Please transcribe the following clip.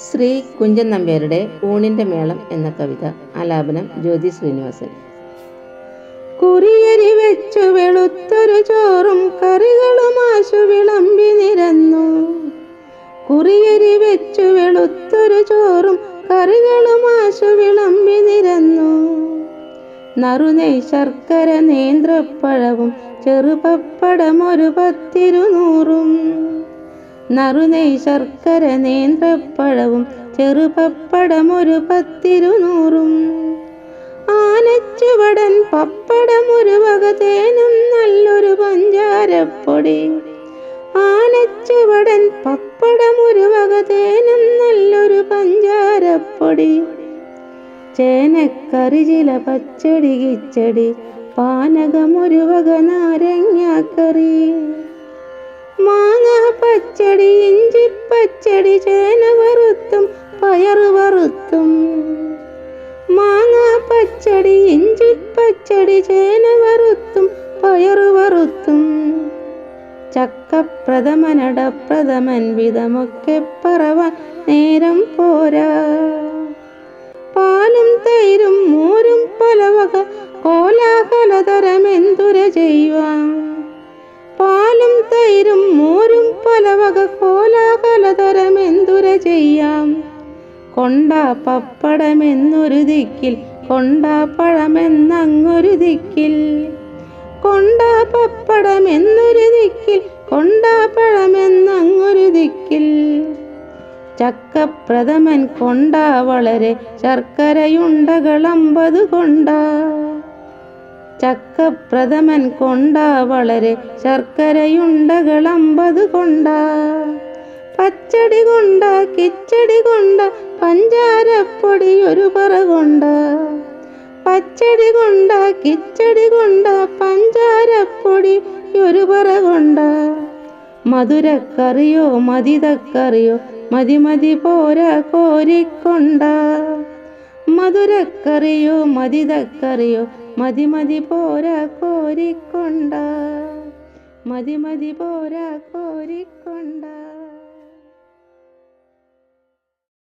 ശ്രീ കുഞ്ചൻ നമ്പ്യാരുടെ ഊണിന്റെ മേളം എന്ന കവിത ആലാപനം ജ്യോതി ശ്രീനിവാസൻ. കുറിയരി വെച്ചു വെളുത്തൊരു ചോറും കറികളും ആശു വിളമ്പി നിരന്നു. കുറിയരി വെച്ചു വെളുത്തൊരു ചോറും കറികളും ആശു വിളമ്പി നിരന്നു. നറുനെയ് ശർക്കര നേന്ത്രപ്പഴവും ചെറുപപ്പടം ഒരു പത്തിരുന്നൂറും. നറുനെയ് ശർക്കര നേന്ത്രപ്പഴവും ചെറുപപ്പടം ഒരു പത്തിരുന്നൂറും. ആനച്ചുവടൻ പപ്പടം ഒരു വക തേനും നല്ലൊരു പഞ്ചാരപ്പൊടി. ആനച്ചുവടൻ പപ്പടം ഒരു വക തേനും നല്ലൊരു പഞ്ചാരപ്പൊടി. ചേനക്കറി ചില പച്ചടി കിച്ചടി പാനകമൊരു വക നാരങ്ങാക്കറി. പച്ചടി ഇഞ്ചി പച്ചടി ചേന വറുത്തും പയറ് വറുത്തും. മാങ്ങ പച്ചടി ഇഞ്ചി പച്ചടി ചേന വറുത്തും പയറ് വറുത്തും. ചക്കപ്രഥമനട പ്രഥമൻ വിധമൊക്കെ പറവാൻ നേരം പോരാ. പാലും തൈരും മോരും പലവക കോലാഹലതരമെന്തുര ചെയ്യുവാൻ പലവക കോലാഹലതരമെന്തുര ചെയ്യാം? കൊണ്ട പപ്പടമെന്നൊരു ദിക്കിൽ കൊണ്ട പഴമെന്നങ്ങൊരു ദിക്കിൽ. കൊണ്ട പപ്പടമെന്നൊരു ദിക്കിൽ കൊണ്ട പഴമെന്നങ്ങൊരു ദിക്കിൽ. ചക്കപ്രഥമൻ കൊണ്ടാ വളരെ ശർക്കരയുണ്ടകൾ അമ്പത് കൊണ്ട. ചക്കപ്രഥമൻ കൊണ്ടാ വളരെ ശർക്കരയുണ്ടകൾ അമ്പത് കൊണ്ട. പച്ചടി കൊണ്ട കിച്ചടി കൊണ്ട പഞ്ചാരപ്പൊടി ഒരു പറ കൊണ്ട. പച്ചടി കൊണ്ട കിച്ചടി കൊണ്ട പഞ്ചാരപ്പൊടി ഒരു പറ കൊണ്ട. മധുരക്കറിയോ മതിതക്കറിയോ മതി മതി പോരാ കോരിക്കൊണ്ട. മധുരക്കറിയോ മതിതക്കറിയോ മതി മതി പോരാ കോരിക്കൊണ്ട. മതി മതി പോരാ കോരിക്കൊണ്ട.